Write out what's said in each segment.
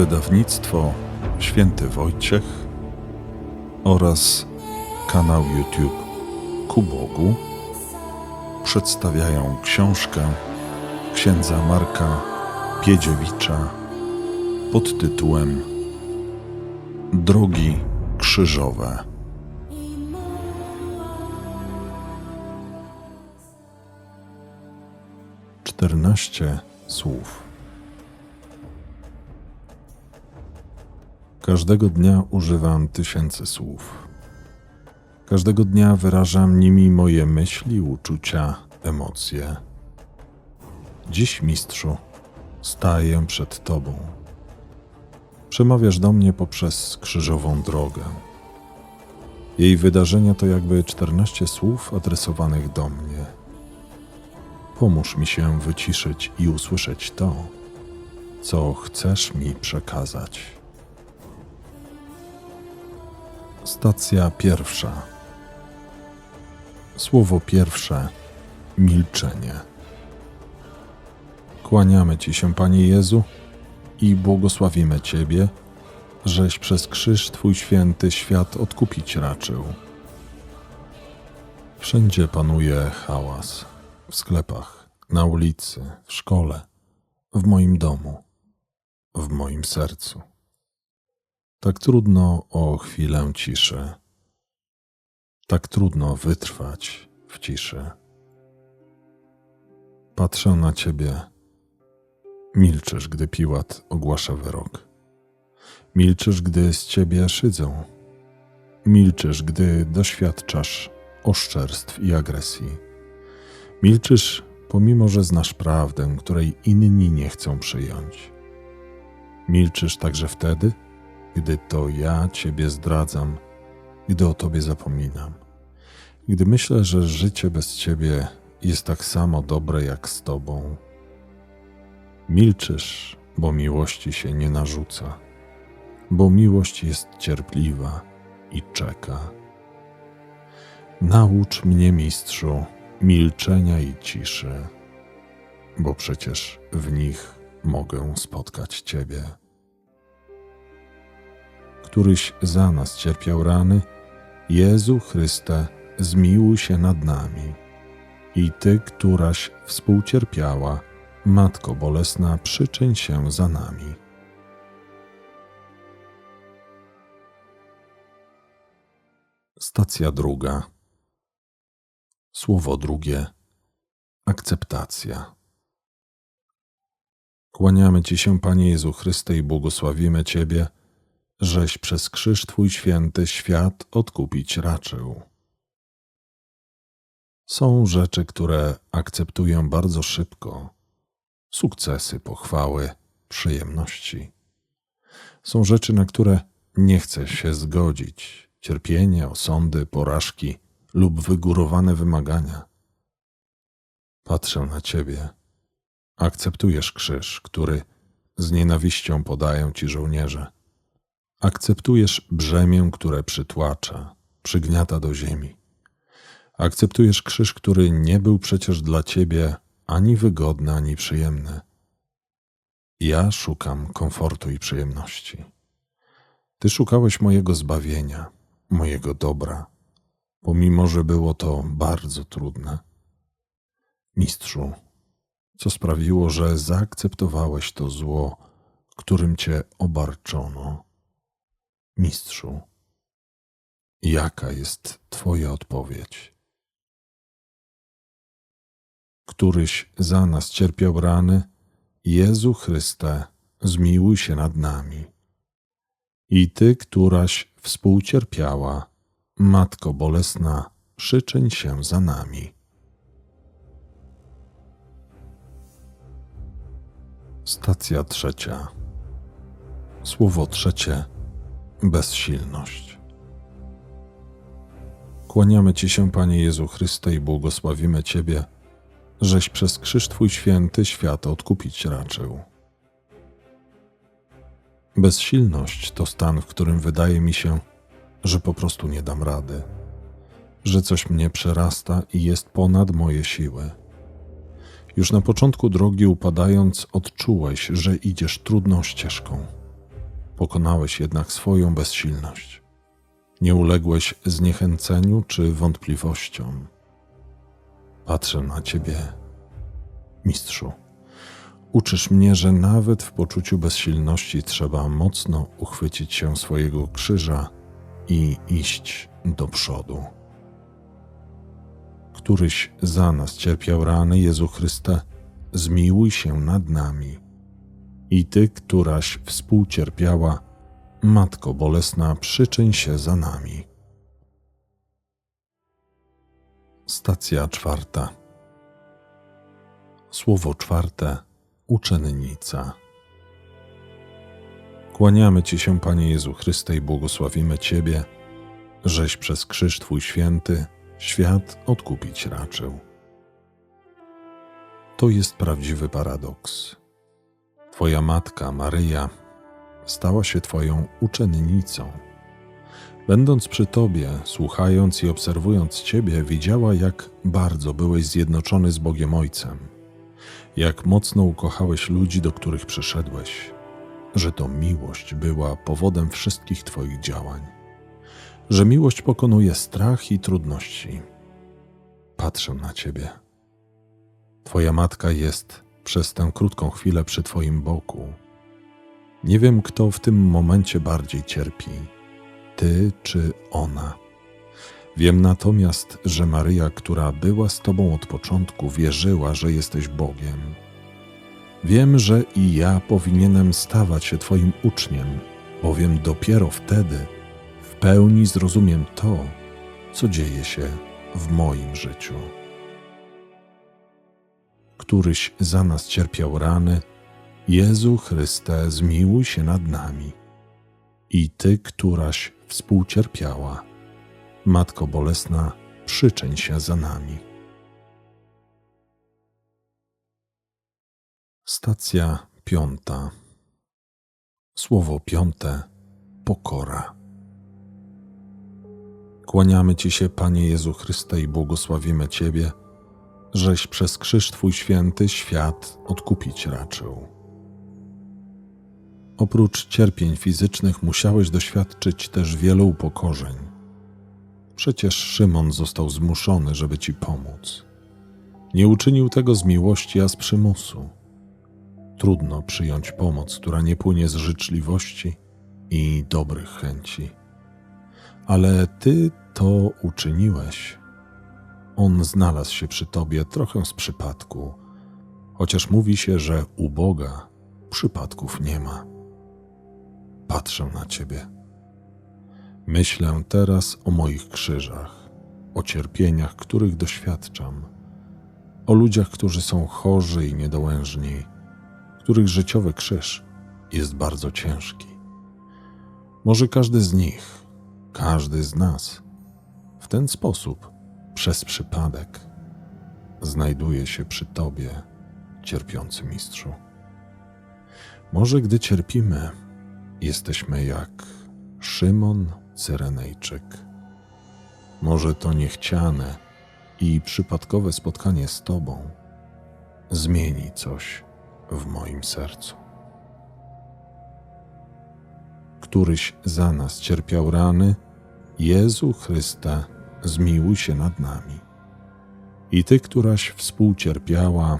Wydawnictwo Święty Wojciech oraz kanał YouTube Ku Bogu przedstawiają książkę księdza Marka Piedziewicza pod tytułem Drogi krzyżowe. Czternaście słów. Każdego dnia używam tysięcy słów. Każdego dnia wyrażam nimi moje myśli, uczucia, emocje. Dziś, mistrzu, staję przed Tobą. Przemawiasz do mnie poprzez krzyżową drogę. Jej wydarzenia to jakby czternaście słów adresowanych do mnie. Pomóż mi się wyciszyć i usłyszeć to, co chcesz mi przekazać. Stacja pierwsza. Słowo pierwsze milczenie. Kłaniamy Ci się, Panie Jezu, i błogosławimy Ciebie, żeś przez krzyż Twój święty świat odkupić raczył. Wszędzie panuje hałas w sklepach, na ulicy, w szkole, w moim domu, w moim sercu. Tak trudno o chwilę ciszy. Tak trudno wytrwać w ciszy. Patrzę na ciebie. Milczysz, gdy Piłat ogłasza wyrok. Milczysz, gdy z ciebie szydzą. Milczysz, gdy doświadczasz oszczerstw i agresji. Milczysz, pomimo że znasz prawdę, której inni nie chcą przyjąć. Milczysz także wtedy, gdy to ja Ciebie zdradzam, gdy o Tobie zapominam, gdy myślę, że życie bez Ciebie jest tak samo dobre jak z Tobą. Milczysz, bo miłości się nie narzuca, bo miłość jest cierpliwa i czeka. Naucz mnie, mistrzu, milczenia i ciszy, bo przecież w nich mogę spotkać Ciebie któryś za nas cierpiał rany, Jezu Chryste, zmiłuj się nad nami. I Ty, któraś współcierpiała, Matko Bolesna, przyczyń się za nami. Stacja druga. Słowo drugie. Akceptacja. Kłaniamy Ci się, Panie Jezu Chryste, i błogosławimy Ciebie, żeś przez krzyż Twój święty świat odkupić raczył. Są rzeczy, które akceptuję bardzo szybko. Sukcesy, pochwały, przyjemności. Są rzeczy, na które nie chcę się zgodzić. Cierpienie, osądy, porażki lub wygórowane wymagania. Patrzę na Ciebie. Akceptujesz krzyż, który z nienawiścią podają Ci żołnierze Akceptujesz brzemię, które przytłacza, przygniata do ziemi. Akceptujesz krzyż, który nie był przecież dla ciebie ani wygodny, ani przyjemny. Ja szukam komfortu i przyjemności. Ty szukałeś mojego zbawienia, mojego dobra, pomimo że było to bardzo trudne. Mistrzu, co sprawiło, że zaakceptowałeś to zło, którym cię obarczono Mistrzu, jaka jest Twoja odpowiedź? Któryś za nas cierpiał rany, Jezu Chryste, zmiłuj się nad nami. I Ty, któraś współcierpiała, Matko Bolesna, przyczyń się za nami. Stacja trzecia. Słowo trzecie bezsilność. Kłaniamy Ci się, Panie Jezu Chryste, i błogosławimy Ciebie, żeś przez krzyż Twój święty świat odkupić raczył. Bezsilność to stan, w którym wydaje mi się, że po prostu nie dam rady, że coś mnie przerasta i jest ponad moje siły. Już na początku drogi upadając, odczułeś, że idziesz trudną ścieżką Pokonałeś jednak swoją bezsilność. Nie uległeś zniechęceniu czy wątpliwościom. Patrzę na Ciebie, mistrzu. Uczysz mnie, że nawet w poczuciu bezsilności trzeba mocno uchwycić się swojego krzyża i iść do przodu. Któryś za nas cierpiał rany, Jezu Chryste, zmiłuj się nad nami. I Ty, któraś współcierpiała, Matko Bolesna, przyczyń się za nami. Stacja czwarta. Słowo czwarte. Uczennica. Kłaniamy Ci się, Panie Jezu Chryste, i błogosławimy Ciebie, żeś przez krzyż Twój święty świat odkupić raczył. To jest prawdziwy paradoks. Twoja matka, Maryja, stała się Twoją uczennicą. Będąc przy Tobie, słuchając i obserwując Ciebie, widziała, jak bardzo byłeś zjednoczony z Bogiem Ojcem, jak mocno ukochałeś ludzi, do których przyszedłeś, że to miłość była powodem wszystkich Twoich działań, że miłość pokonuje strach i trudności. Patrzę na Ciebie. Twoja matka jest przez tę krótką chwilę przy Twoim boku. Nie wiem, kto w tym momencie bardziej cierpi ty czy ona. Wiem natomiast, że Maryja, która była z Tobą od początku, wierzyła, że jesteś Bogiem. Wiem, że i ja powinienem stawać się Twoim uczniem, bowiem dopiero wtedy w pełni zrozumiem to, co dzieje się w moim życiu. Któryś za nas cierpiał rany, Jezu Chryste, zmiłuj się nad nami. I Ty, któraś współcierpiała. Matko Bolesna, przyczeń się za nami. Stacja piąta. Słowo piąte pokora. Kłaniamy Ci się, Panie Jezu Chryste, i błogosławimy Ciebie, żeś przez krzyż Twój święty świat odkupić raczył. Oprócz cierpień fizycznych musiałeś doświadczyć też wielu upokorzeń. Przecież Szymon został zmuszony, żeby ci pomóc. Nie uczynił tego z miłości, a z przymusu. Trudno przyjąć pomoc, która nie płynie z życzliwości i dobrych chęci. Ale ty to uczyniłeś. On znalazł się przy tobie trochę z przypadku, chociaż mówi się, że u Boga przypadków nie ma patrzę na Ciebie. Myślę teraz o moich krzyżach, o cierpieniach, których doświadczam, o ludziach, którzy są chorzy i niedołężni, których życiowy krzyż jest bardzo ciężki. Może każdy z nich, każdy z nas, w ten sposób, przez przypadek, znajduje się przy Tobie, cierpiący mistrzu. Może gdy cierpimy, Jesteśmy jak Szymon Cyrenejczyk. Może to niechciane i przypadkowe spotkanie z Tobą zmieni coś w moim sercu. Któryś za nas cierpiał rany, Jezu Chryste, zmiłuj się nad nami. I Ty, któraś współcierpiała,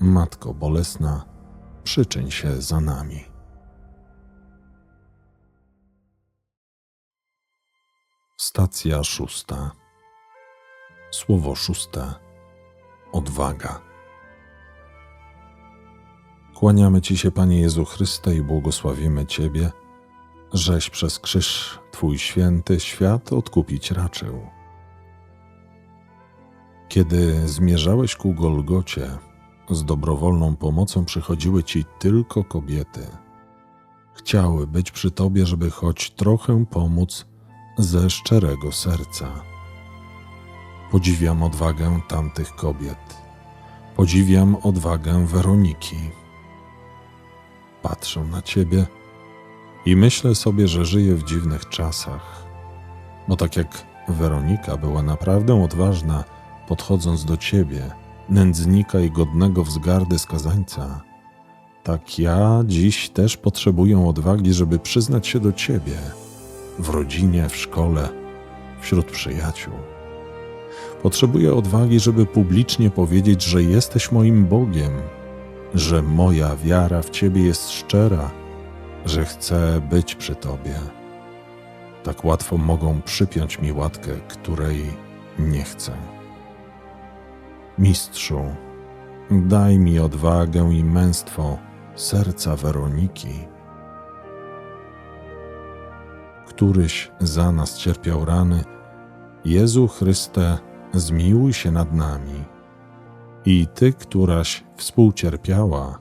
Matko Bolesna, przyczyń się za nami. Stacja szósta. Słowo szóste. Odwaga. Kłaniamy Ci się, Panie Jezu Chryste, i błogosławimy Ciebie, żeś przez krzyż Twój święty świat odkupić raczył. Kiedy zmierzałeś ku Golgocie, z dobrowolną pomocą przychodziły Ci tylko kobiety. Chciały być przy Tobie, żeby choć trochę pomóc ze szczerego serca. Podziwiam odwagę tamtych kobiet. Podziwiam odwagę Weroniki. Patrzę na ciebie i myślę sobie, że żyję w dziwnych czasach. Bo tak jak Weronika była naprawdę odważna, podchodząc do ciebie, nędznika i godnego wzgardy skazańca, tak ja dziś też potrzebuję odwagi, żeby przyznać się do Ciebie w rodzinie, w szkole, wśród przyjaciół. Potrzebuję odwagi, żeby publicznie powiedzieć, że jesteś moim Bogiem, że moja wiara w Ciebie jest szczera, że chcę być przy Tobie. Tak łatwo mogą przypiąć mi łatkę, której nie chcę. Mistrzu, daj mi odwagę i męstwo serca Weroniki, któryś za nas cierpiał rany. Jezu Chryste, zmiłuj się nad nami. I Ty, któraś współcierpiała,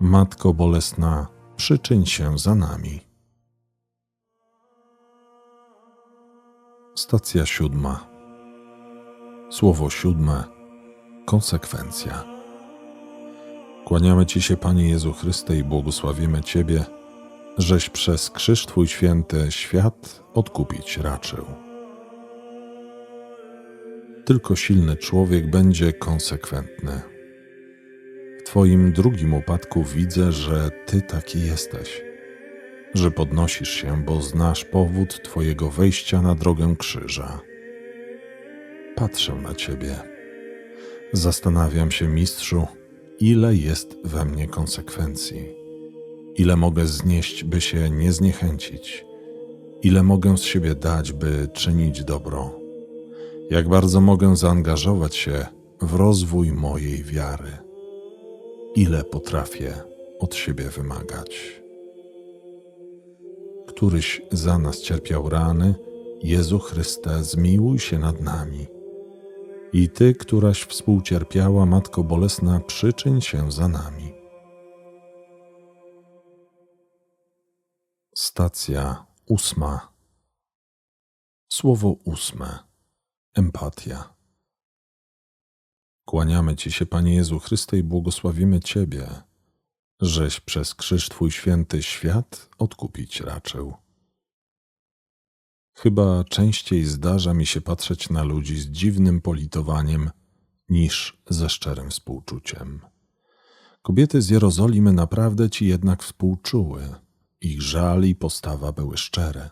Matko Bolesna, przyczyń się za nami. Stacja siódma. Słowo siódme. Konsekwencja. Kłaniamy Ci się, Panie Jezu Chryste, i błogosławimy Ciebie, żeś przez krzyż Twój święty świat odkupić raczył. Tylko silny człowiek będzie konsekwentny. W Twoim drugim upadku widzę, że Ty taki jesteś, że podnosisz się, bo znasz powód Twojego wejścia na drogę krzyża. Patrzę na Ciebie. Zastanawiam się, mistrzu, ile jest we mnie konsekwencji, ile mogę znieść, by się nie zniechęcić, ile mogę z siebie dać, by czynić dobro, jak bardzo mogę zaangażować się w rozwój mojej wiary, ile potrafię od siebie wymagać. Któryś za nas cierpiał rany, Jezu Chryste, zmiłuj się nad nami. I Ty, któraś współcierpiała, Matko Bolesna, przyczyń się za nami. Stacja ósma. Słowo ósme. Empatia. Kłaniamy Ci się, Panie Jezu Chryste, i błogosławimy Ciebie, żeś przez krzyż Twój święty świat odkupić raczył. Chyba częściej zdarza mi się patrzeć na ludzi z dziwnym politowaniem niż ze szczerym współczuciem. Kobiety z Jerozolimy naprawdę ci jednak współczuły. Ich żal i postawa były szczere.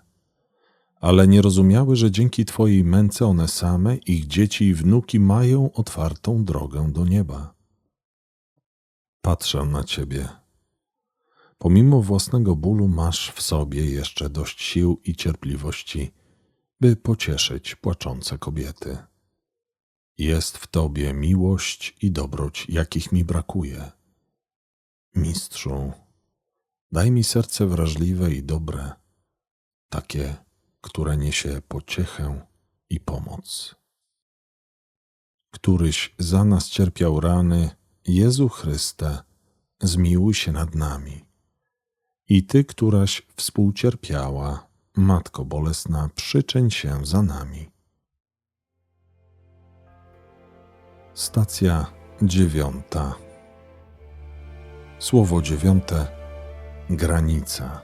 Ale nie rozumiały, że dzięki Twojej męce one same, ich dzieci i wnuki mają otwartą drogę do nieba. Patrzę na Ciebie. Pomimo własnego bólu masz w sobie jeszcze dość sił i cierpliwości, by pocieszyć płaczące kobiety. Jest w Tobie miłość i dobroć, jakich mi brakuje. Mistrzu, daj mi serce wrażliwe i dobre, takie, które niesie pociechę i pomoc. Któryś za nas cierpiał rany, Jezu Chryste, zmiłuj się nad nami. I Ty, któraś współcierpiała, Matko Bolesna, przyczyń się za nami. Stacja dziewiąta. Słowo dziewiąte. Granica.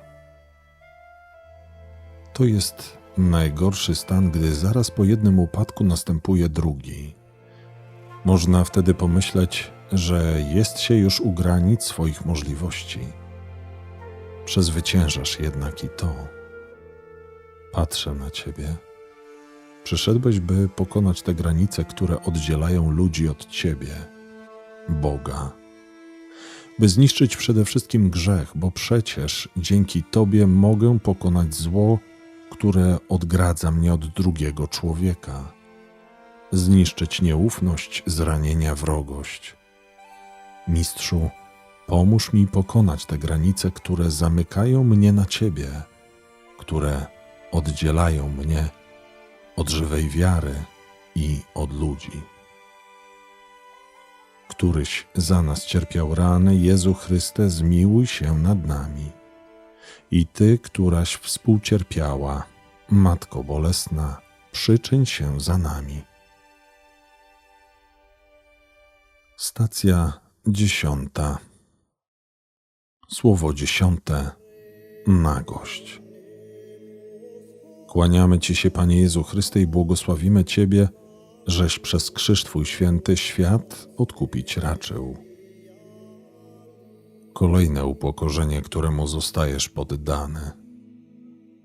To jest najgorszy stan, gdy zaraz po jednym upadku następuje drugi. Można wtedy pomyśleć, że jest się już u granic swoich możliwości. Przezwyciężasz jednak i to. Patrzę na Ciebie. Przyszedłeś, by pokonać te granice, które oddzielają ludzi od Ciebie, Boga. By zniszczyć przede wszystkim grzech, bo przecież dzięki Tobie mogę pokonać zło, które odgradza mnie od drugiego człowieka. Zniszczyć nieufność, zranienia, wrogość. Mistrzu, pomóż mi pokonać te granice, które zamykają mnie na Ciebie, które oddzielają mnie od żywej wiary i od ludzi. Któryś za nas cierpiał rany, Jezu Chryste, zmiłuj się nad nami. I Ty, któraś współcierpiała, Matko Bolesna, przyczyń się za nami. Stacja dziesiąta. Słowo dziesiąte. Nagość. Kłaniamy Ci się, Panie Jezu Chryste, i błogosławimy Ciebie, żeś przez krzyż Twój święty świat odkupić raczył. Kolejne upokorzenie, któremu zostajesz poddany.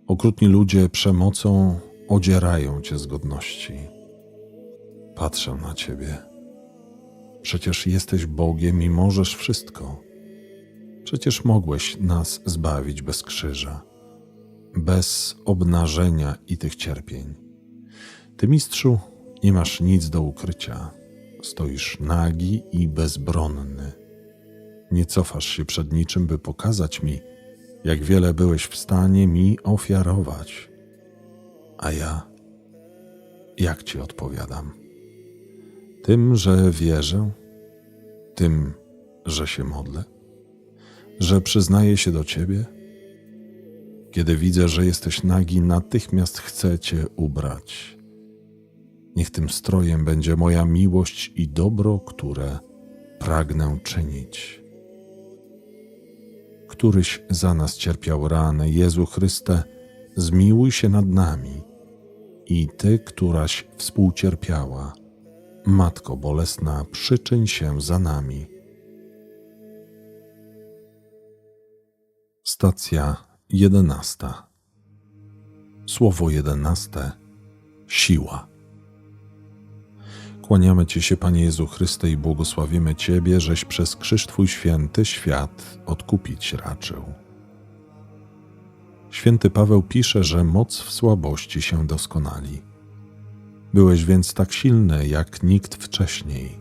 Okrutni ludzie przemocą odzierają cię z godności. Patrzę na ciebie. Przecież jesteś Bogiem i możesz wszystko. Przecież mogłeś nas zbawić bez krzyża, bez obnażenia i tych cierpień. Ty, mistrzu, nie masz nic do ukrycia. Stoisz nagi i bezbronny. Nie cofasz się przed niczym, by pokazać mi, jak wiele byłeś w stanie mi ofiarować. A ja, jak ci odpowiadam? Tym, że wierzę, tym, że się modlę, że przyznaję się do ciebie. Kiedy widzę, że jesteś nagi, natychmiast chcę cię ubrać. Niech tym strojem będzie moja miłość i dobro, które pragnę czynić. Któryś za nas cierpiał rany, Jezu Chryste, zmiłuj się nad nami. I Ty, któraś współcierpiała, Matko Bolesna, przyczyń się za nami. Stacja jedenasta. Słowo jedenaste. Siła. Kłaniamy Ci się, Panie Jezu Chryste, i błogosławimy Ciebie, żeś przez krzyż Twój święty świat odkupić raczył. Święty Paweł pisze, że moc w słabości się doskonali. Byłeś więc tak silny, jak nikt wcześniej.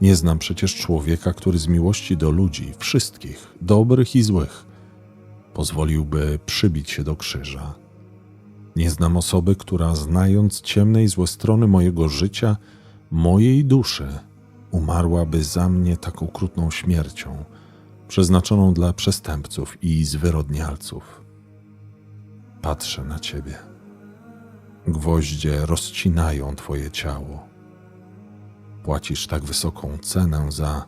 Nie znam przecież człowieka, który z miłości do ludzi, wszystkich, dobrych i złych, pozwoliłby przybić się do krzyża. Nie znam osoby, która, znając ciemne i złe strony mojego życia, mojej duszy, umarłaby za mnie taką okrutną śmiercią, przeznaczoną dla przestępców i zwyrodnialców. Patrzę na ciebie. Gwoździe rozcinają twoje ciało. Płacisz tak wysoką cenę za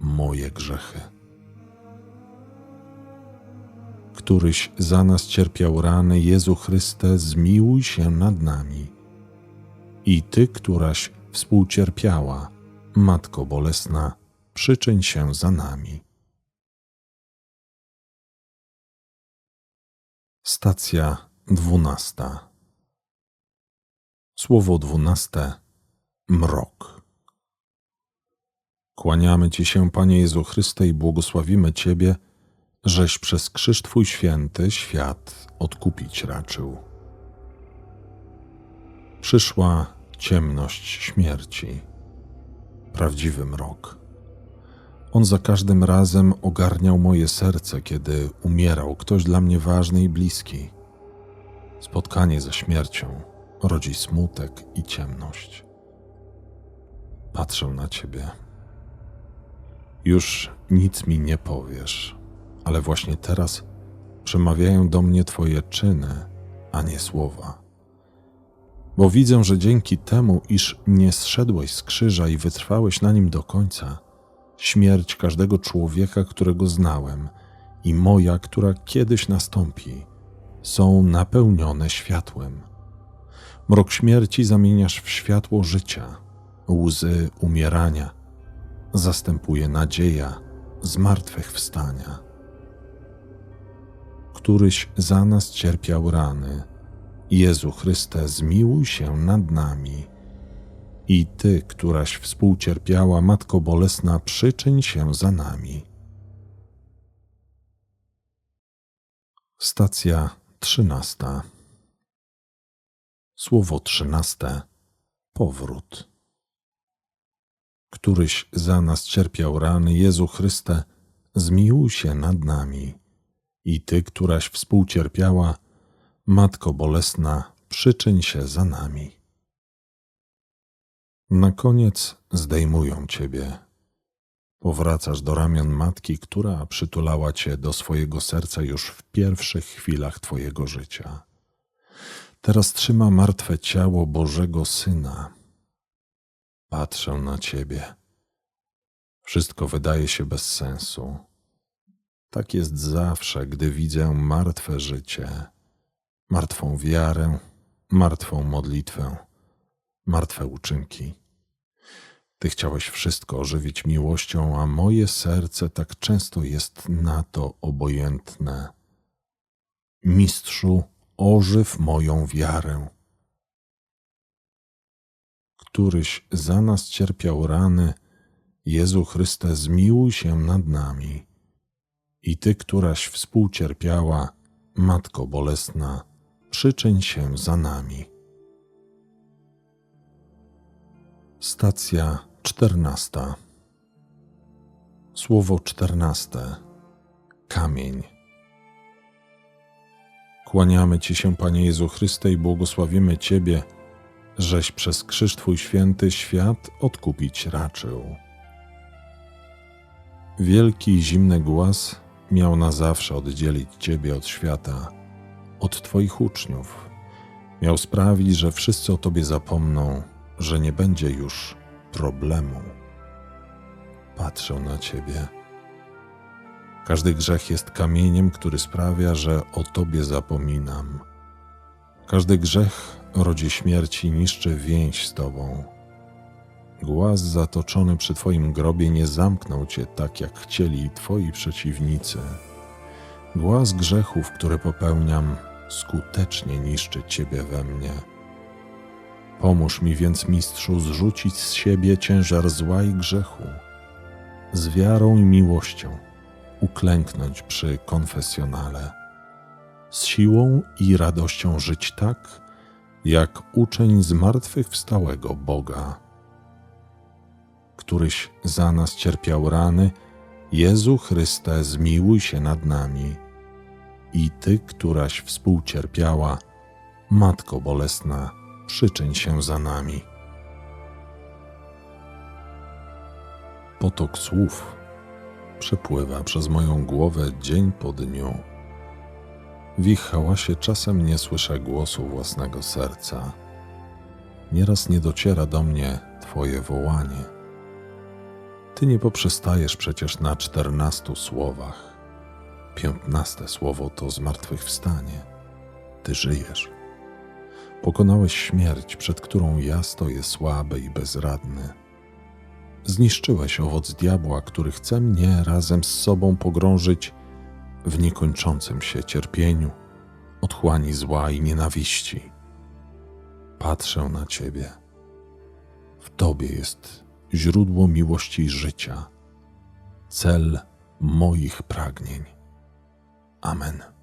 moje grzechy. Któryś za nas cierpiał rany, Jezu Chryste, zmiłuj się nad nami. I Ty, któraś współcierpiała, Matko Bolesna, przyczyń się za nami. Stacja dwunasta. Słowo dwunaste. Mrok. Kłaniamy Ci się, Panie Jezu Chryste, i błogosławimy Ciebie, żeś przez krzyż Twój święty świat odkupić raczył. Przyszła ciemność śmierci, prawdziwy mrok. On za każdym razem ogarniał moje serce, kiedy umierał ktoś dla mnie ważny i bliski. Spotkanie ze śmiercią rodzi smutek i ciemność. Patrzę na Ciebie. Już nic mi nie powiesz ale właśnie teraz przemawiają do mnie Twoje czyny, a nie słowa. Bo widzę, że dzięki temu, iż nie zszedłeś z krzyża i wytrwałeś na nim do końca, śmierć każdego człowieka, którego znałem, i moja, która kiedyś nastąpi, są napełnione światłem. Mrok śmierci zamieniasz w światło życia, łzy umierania, zastępuje nadzieja zmartwychwstania któryś za nas cierpiał rany. Jezu Chryste, zmiłuj się nad nami. I Ty, któraś współcierpiała, Matko Bolesna, przyczyń się za nami. Stacja trzynasta. Słowo trzynaste. Powrót. Któryś za nas cierpiał rany, Jezu Chryste, zmiłuj się nad nami i Ty, któraś współcierpiała, Matko Bolesna, przyczyń się za nami. Na koniec zdejmują Ciebie. Powracasz do ramion matki, która przytulała Cię do swojego serca już w pierwszych chwilach Twojego życia. Teraz trzyma martwe ciało Bożego Syna. Patrzę na Ciebie. Wszystko wydaje się bez sensu. Tak jest zawsze, gdy widzę martwe życie, martwą wiarę, martwą modlitwę, martwe uczynki. Ty chciałeś wszystko ożywić miłością, a moje serce tak często jest na to obojętne. Mistrzu, ożyw moją wiarę. Któryś za nas cierpiał rany, Jezu Chryste, zmiłuj się nad nami. I Ty, któraś współcierpiała, Matko Bolesna, przyczyń się za nami. Stacja czternasta. Słowo czternaste. Kamień. Kłaniamy Ci się, Panie Jezu Chryste, i błogosławimy Ciebie, żeś przez krzyż Twój święty świat odkupić raczył. Wielki zimny głaz miał na zawsze oddzielić Ciebie od świata, od Twoich uczniów. Miał sprawić, że wszyscy o Tobie zapomną, że nie będzie już problemu. Patrzę na Ciebie. Każdy grzech jest kamieniem, który sprawia, że o Tobie zapominam. Każdy grzech rodzi śmierć i niszczy więź z Tobą. Głaz zatoczony przy Twoim grobie nie zamknął Cię tak, jak chcieli Twoi przeciwnicy. Głaz grzechów, które popełniam, skutecznie niszczy Ciebie we mnie. Pomóż mi więc, mistrzu, zrzucić z siebie ciężar zła i grzechu, z wiarą i miłością uklęknąć przy konfesjonale, z siłą i radością żyć tak, jak uczeń zmartwychwstałego Boga, któryś za nas cierpiał rany, Jezu Chryste, zmiłuj się nad nami. I Ty, któraś współcierpiała, Matko Bolesna, przyczyń się za nami. Potok słów przepływa przez moją głowę dzień po dniu. W ich hałasie czasem nie słyszę głosu własnego serca. Nieraz nie dociera do mnie Twoje wołanie. Ty nie poprzestajesz przecież na czternastu słowach. Piętnaste słowo to zmartwychwstanie. Ty żyjesz. Pokonałeś śmierć, przed którą ja stoję słaby i bezradny. Zniszczyłeś owoc diabła, który chce mnie razem z sobą pogrążyć w niekończącym się cierpieniu, otchłani zła i nienawiści. Patrzę na Ciebie. W Tobie jest źródło miłości i życia, cel moich pragnień. Amen.